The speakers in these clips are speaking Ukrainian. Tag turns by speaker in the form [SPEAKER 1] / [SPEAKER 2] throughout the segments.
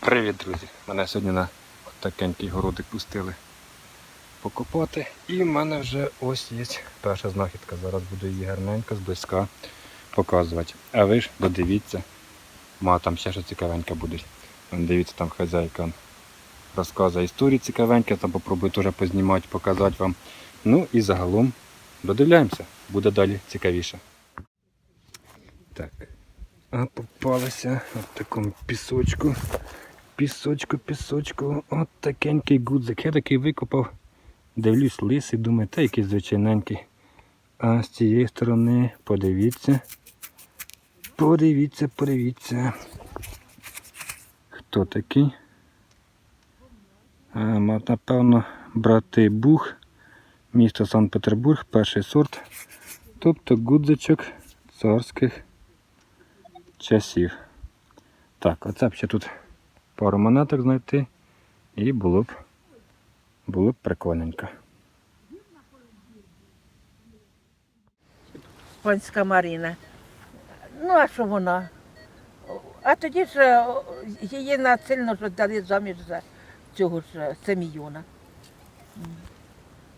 [SPEAKER 1] Привіт, друзі! Мене сьогодні на такенький городик пустили покопати. І в мене вже ось є перша знахідка. Зараз буду її гарненько зблизька показувати. А ви ж додивіться, ма там ще що цікавеньке буде. Дивіться, там хазяйка розказує історії цікавенькі, там попробую теж познімати, показати вам. Ну і загалом додивляємося, буде далі цікавіше. Так. А попалися от такому пісочку. Пісочку, пісочку. От такенький гудзик. Я такий викопав. Дивлюсь лисий, думаю, та якийсь звичайненький. А з цієї сторони подивіться. Подивіться, подивіться. Хто такий? А, напевно, брати Бух, місто Санкт-Петербург, перший сорт. Тобто гудзичок царських часів. Так, оце б ще тут пару монеток знайти і було б було б прикольненько.
[SPEAKER 2] панська Марина. Ну, а що вона? А тоді ж е, її насильно дали заміж за цього ж е, Семійона.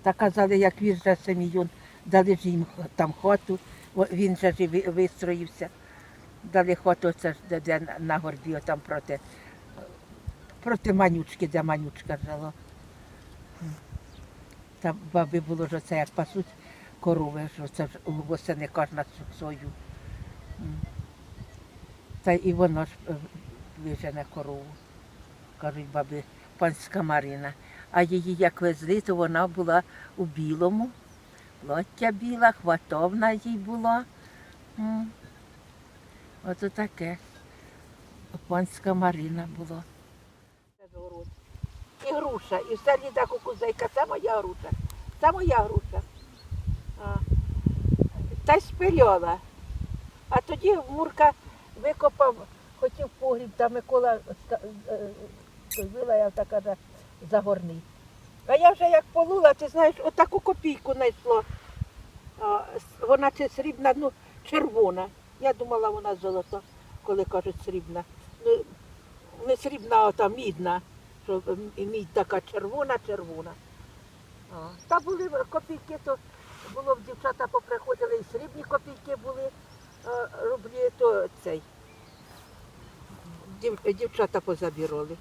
[SPEAKER 2] Та казали, як він же Семійон, дали ж їм там хату, він же вистроївся. Дали хату, це ж де, на горбі, там проти, проти манючки, де манючка жила. Там баби було ж це як пасуть корови, що це ж восени кожна свою. М. Та і воно ж е, вижене корову. Кажуть баби, панська Марина. А її як везли, то вона була у білому. Плоття біла, хватовна їй була. Ото таке. Панська Марина була. І груша, і все ліда кукузейка, це моя груша. Це моя груша. Та й спильола. А тоді Мурка викопав, хотів погріб, та Микола ска- е, е, вилаяв та каже, загорний. А я вже як полула, ти знаєш, отаку копійку знайшла. Вона чи срібна, ну, червона. Я думала, вона золота, коли кажуть срібна. Ну, не срібна, а та мідна. Що м- мідь така червона, червона. Та були копійки, то було б дівчата поприходили, і срібні копійки були а, рублі, то цей. Дів, дівчата позабірали.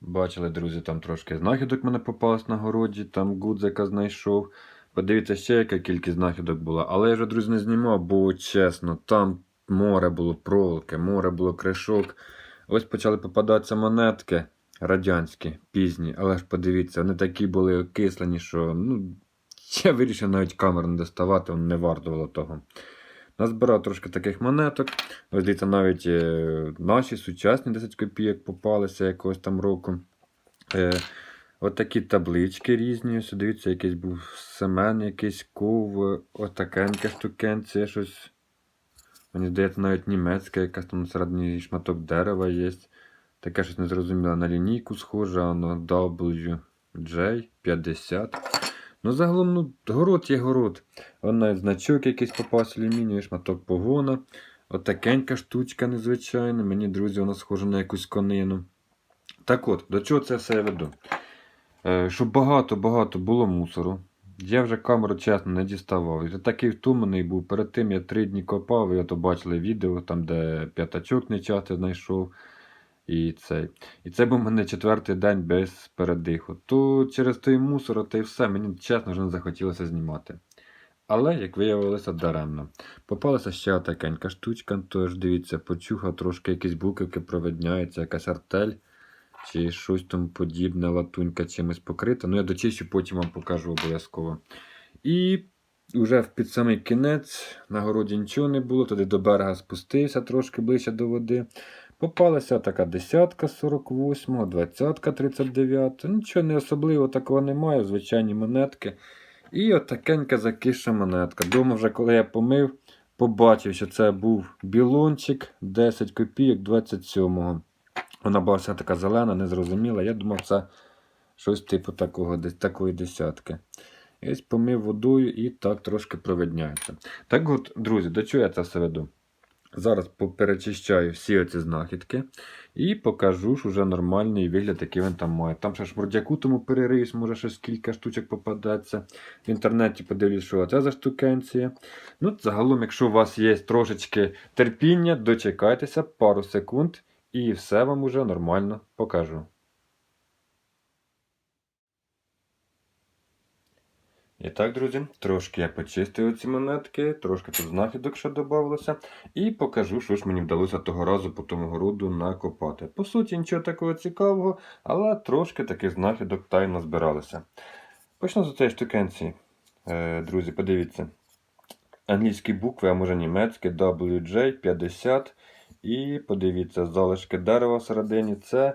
[SPEAKER 1] Бачили, друзі, там трошки знахідок мене попалось на городі, там гудзика знайшов. Подивіться, ще яка кількість знахідок була. Але я вже, друзі, не знімав, бо чесно, там море було проволоки, море було кришок. Ось почали попадатися монетки радянські, пізні, але ж подивіться, вони такі були окислені, що ну, я вирішив навіть камеру не доставати, воно не вартувало того. Назбирав трошки таких монеток. Ось дивіться, навіть е, наші сучасні 10 копійок попалися якогось там року. Е, от такі таблички різні. Ось дивіться, якийсь був семен, якийсь ков, отакеньке штукенце, щось. Мені здається, навіть німецьке, якась там середній шматок дерева є. Таке щось незрозуміле на лінійку схоже, а на WJ50. Ну, загалом, ну, город є город. Вон навіть значок якийсь попався алюмінієвий, шматок погона. Отакенька штучка незвичайна. Мені, друзі, вона схожа на якусь конину. Так от, до чого це все я веду? Е, щоб багато-багато було мусору. Я вже камеру чесно не діставав. І такий втомлений був. Перед тим я три дні копав, і ото бачили відео, там, де п'ятачок нечасто знайшов. І цей. І це був мене четвертий день без передиху. То через той мусор, та й все, мені чесно вже не захотілося знімати. Але, як виявилося, даремно. Попалася ще такенька штучка, тож дивіться, почухав трошки якісь буковки провидняються, якась артель чи щось тому подібне, латунька чимось покрита. Ну, я дочищу, потім вам покажу обов'язково. І вже під самий кінець на городі нічого не було, туди до берега спустився трошки ближче до води. Попалася така десятка 48, двадцятка 39. Нічого не особливого такого немає, звичайні монетки. І отакенька закиша монетка. Дома вже коли я помив, побачив, що це був білончик 10 копійок 27-го. Вона була вся така зелена, незрозуміла. Я думав, це щось типу такого, такої десятки. І ось помив водою і так трошки провидняється. Так от, друзі, до чого я це все веду? Зараз поперечищаю всі оці знахідки і покажу ж уже нормальний вигляд, який він там має. Там ще ж бродяку тому перериюсь, може щось кілька штучок попадеться. В інтернеті подивлюсь, що це за штукенція. Ну, загалом, якщо у вас є трошечки терпіння, дочекайтеся пару секунд і все вам уже нормально покажу. І так, друзі, трошки я почистив ці монетки, трошки тут знахідок ще додавалося, і покажу, що ж мені вдалося того разу по тому городу накопати. По суті, нічого такого цікавого, але трошки таких знахідок тайно збиралося. Почну з цієї штукенці. Е, друзі, подивіться. Англійські букви, а може німецькі, WJ50. І подивіться, залишки дерева всередині це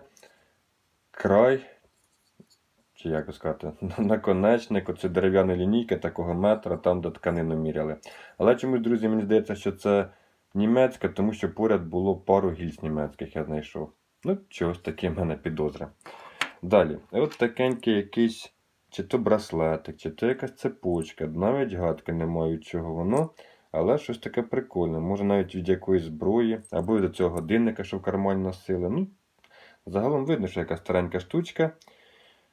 [SPEAKER 1] край чи як би сказати, наконечник, оце дерев'яна лінійка такого метра, там, де тканину міряли. Але чомусь, друзі, мені здається, що це німецька, тому що поряд було пару гільз німецьких я знайшов. Ну, чогось таке в мене підозри. Далі, от такенький якийсь, чи то браслетик, чи то якась цепочка, навіть гадки не маю чого воно. Але щось таке прикольне. Може навіть від якоїсь зброї, або від цього годинника, що в кармані носили. Ну, загалом видно, що якась старенька штучка.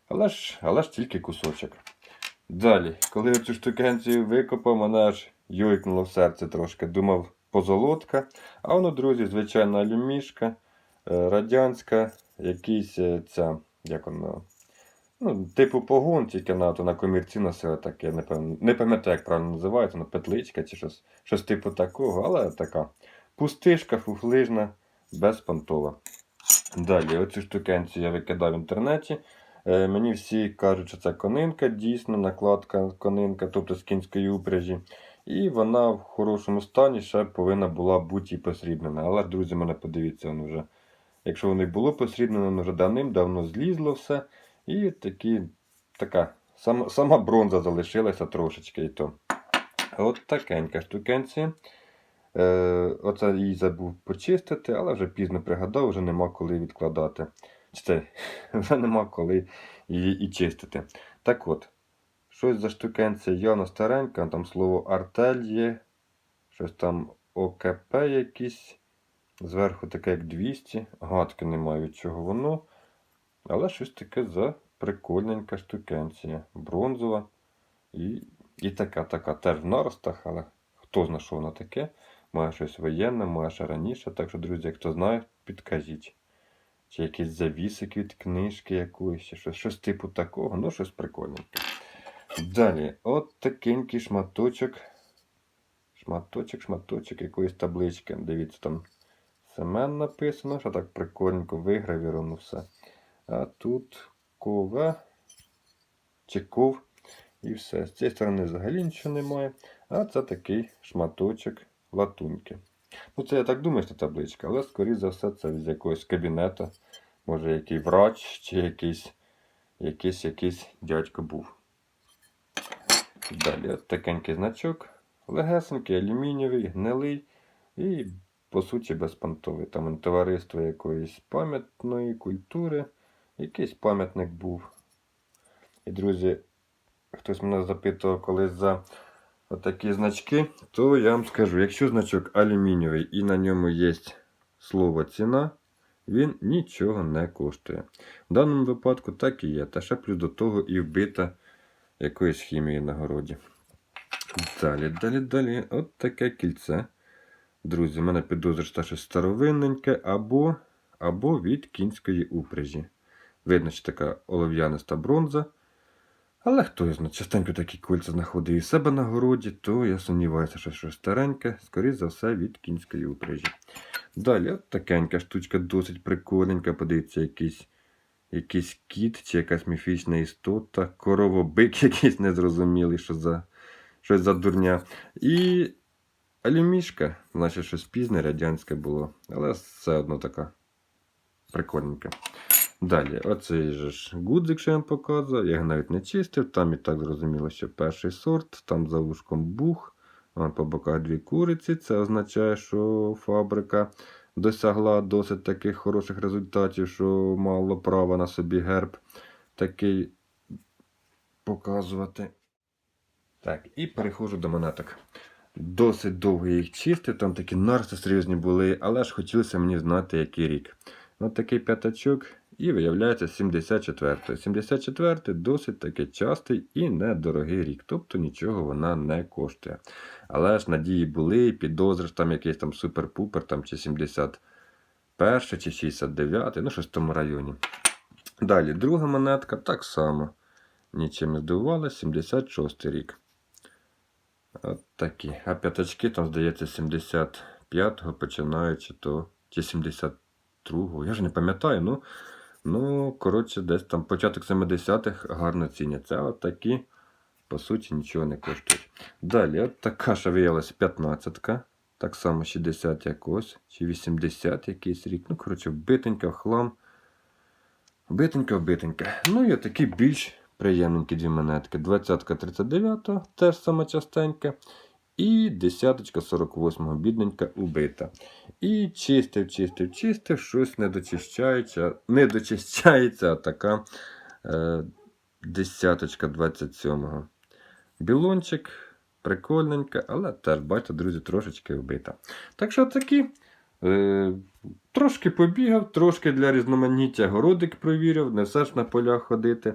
[SPEAKER 1] Але ж, але ж тільки кусочок. Далі, коли я цю штукенцію викопав, мене аж йойкнуло в серце трошки. Думав, позолотка. А воно, друзі, звичайна алюмішка, е, радянська, якийсь е, ця, як воно, ну, типу погон, тільки на, то на комірці носили таке, не, не пам'ятаю, як правильно називається, ну, петличка чи щось, щось типу такого, але така пустишка, фуфлижна, безпонтова. Далі, оцю штукенцію я викидав в інтернеті. Е, Мені всі кажуть, що це конинка, дійсно, накладка конинка, тобто з кінської упряжі. І вона в хорошому стані ще повинна була бути і посрібнена. Але, друзі, мене подивіться, воно вже. Якщо воно й було посрібнено, воно вже давним-давно злізло все. І такі, така сама, сама бронза залишилася трошечки і то. От такенька штукенція. Е, оце її забув почистити, але вже пізно пригадав, вже нема коли відкладати. Чи це вже нема коли її і чистити. Так от, щось за штукенція явно старенька, там слово артель є, щось там ОКП якісь, зверху таке як 200, гадки немає від чого воно. Але щось таке за прикольненька штукенція. Бронзова і, і така, така теж в наростах, але хто знає, що воно таке. Має щось воєнне, має ще раніше. Так що, друзі, хто знає, підкажіть. Чи якісь завісики від книжки якоїсь, щось, щось типу такого, ну щось прикольненьке. Далі, от такенький шматочок. Шматочок, шматочок якоїсь таблички. Дивіться, там Семен написано, що так прикольненько вигравіровано все. А тут кове чи ков. І все. З цієї сторони взагалі нічого немає. А це такий шматочок латуньки. Ну, це я так думаю, що табличка, але, скоріш за все, це з якогось кабінету. Може, який врач чи якийсь, якийсь, якийсь дядько був. Далі от такенький значок. Легесенький, алюмінієвий, гнилий і, по суті, безпонтовий. Там товариство якоїсь пам'ятної культури. Якийсь пам'ятник був. І, друзі, хтось мене запитував колись за отакі значки, то я вам скажу, якщо значок алюмінієвий і на ньому є слово ціна, він нічого не коштує. В даному випадку так і є. Та ще плюс до того і вбита якоюсь хімією на городі. Далі, далі, далі. От таке кільце. Друзі, в мене підозра, що старовинненьке або, або від кінської упряжі. Видно, що така олов'яниста бронза. Але хто його знає, частенько такі кольця знаходив і себе на городі, то я сумніваюся, що щось стареньке, скоріше за все, від кінської упряжі. Далі, от такенька штучка досить прикольненька. Подивіться, якийсь, якийсь кіт чи якась міфічна істота, коровобик якийсь незрозумілий, що за, щось за дурня. І алюмішка, значить, щось пізне радянське було, але все одно така прикольненька. Далі, оцей же ж гудзик, що я вам показував, я його навіть не чистив, там і так зрозуміло, що перший сорт, там за вушком бух, по боках дві куриці. Це означає, що фабрика досягла досить таких хороших результатів, що мало права на собі герб такий показувати. Так, і переходжу до монеток. Досить довго їх чистив, там такі нарси серйозні були, але ж хотілося мені знати, який рік. От такий п'ятачок, і виявляється 74-й. 74-й досить таки частий і недорогий рік, тобто нічого вона не коштує. Але ж надії були, підозри, там якийсь там супер-пупер, там чи 71 чи 69, ну щось в тому районі. Далі, друга монетка так само. Нічим не здивувала, 76 рік. От такі. А п'ятачки там, здається, 75-го починаючи то. Чи 72-го. Я ж не пам'ятаю, ну. Ну, коротше, десь там початок 70-х гарно ціняться. А от такі, по суті, нічого не коштують. Далі, от така ж виявилася 15-ка. Так само 60 якось, чи 80 якийсь рік. Ну, коротше, вбитенька в хлам. Вбитенька, вбитенька. Ну і такі більш приємненькі дві монетки. 20-ка 39 теж сама частенька. І десяточка 48-го бідненька убита. І чистив, чистив, чистив, щось не дочищається, така е, десяточка 27-го. Білончик, прикольненька, але теж, бачите, друзі, трошечки вбита. Так що такі. Е, трошки побігав, трошки для різноманіття городик провірив, не все ж на полях ходити.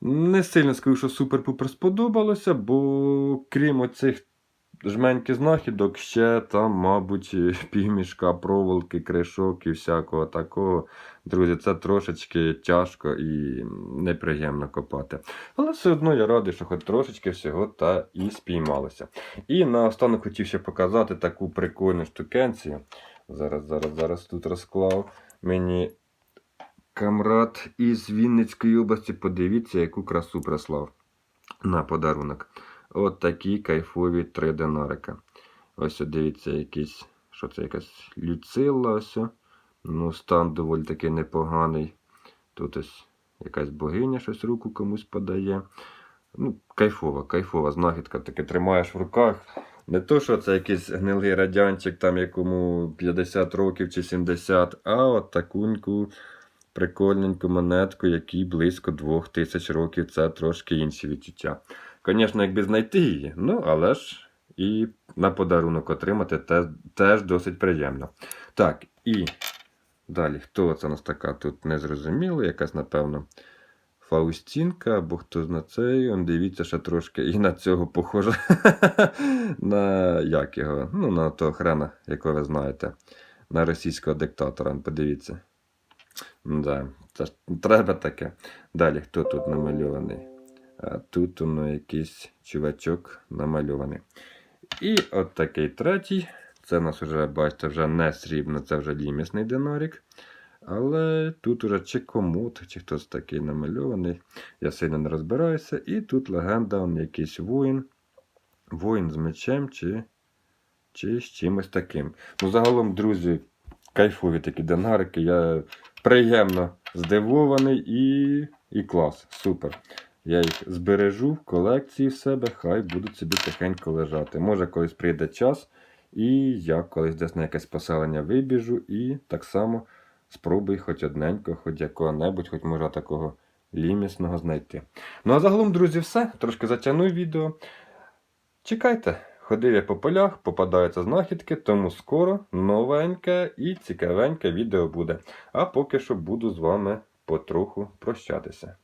[SPEAKER 1] Не сильно скажу, що супер-пупер сподобалося, бо крім оцих жменьки знахідок, ще там, мабуть, півмішка проволоки, кришок і всякого такого. Друзі, це трошечки тяжко і неприємно копати. Але все одно я радий, що хоч трошечки всього та і спіймалося. І наостанок хотів ще показати таку прикольну штукенцію. Зараз, зараз, зараз тут розклав. Мені камрад із Вінницької області, подивіться, яку красу прислав на подарунок. От такі кайфові три динарика. Ось дивіться, якийсь, що це якась люцила. Ось. Ну, стан доволі таки непоганий. Тут ось якась богиня щось руку комусь подає. Ну, кайфова, кайфова знахідка. Таке тримаєш в руках. Не то, що це якийсь гнилий радянчик, там якому 50 років чи 70, а от такуньку прикольненьку монетку, якій близько 2000 років. Це трошки інші відчуття. Звісно, якби знайти її, ну але ж і на подарунок отримати те, теж досить приємно. Так, і далі, хто це у нас така тут незрозуміло, якась, напевно, Фаустінка, або хто зна цей, дивіться, ще трошки і на цього похоже. на як його? Ну, на того хрена, якого ви знаєте, на російського диктатора. Подивіться. Да, це ж треба таке. Далі, хто тут намальований? А тут воно якийсь чувачок намальований. І от такий третій. Це у нас вже, бачите, вже не срібно, це вже лімісний динарік. Але тут уже чи комут, чи хтось такий намальований. Я сильно не розбираюся. І тут легенда, он якийсь воїн. Воїн з мечем чи, чи з чимось таким. Ну, загалом, друзі, кайфові такі динарики. Я приємно здивований і, і клас. Супер. Я їх збережу в колекції в себе, хай будуть собі тихенько лежати. Може, колись прийде час, і я колись десь на якесь поселення вибіжу і так само спробую хоч одненько, хоч якого-небудь, хоч може такого лімісного знайти. Ну а загалом, друзі, все. Трошки затягнув відео. Чекайте, ходив я по полях, попадаються знахідки, тому скоро новеньке і цікавеньке відео буде. А поки що буду з вами потроху прощатися.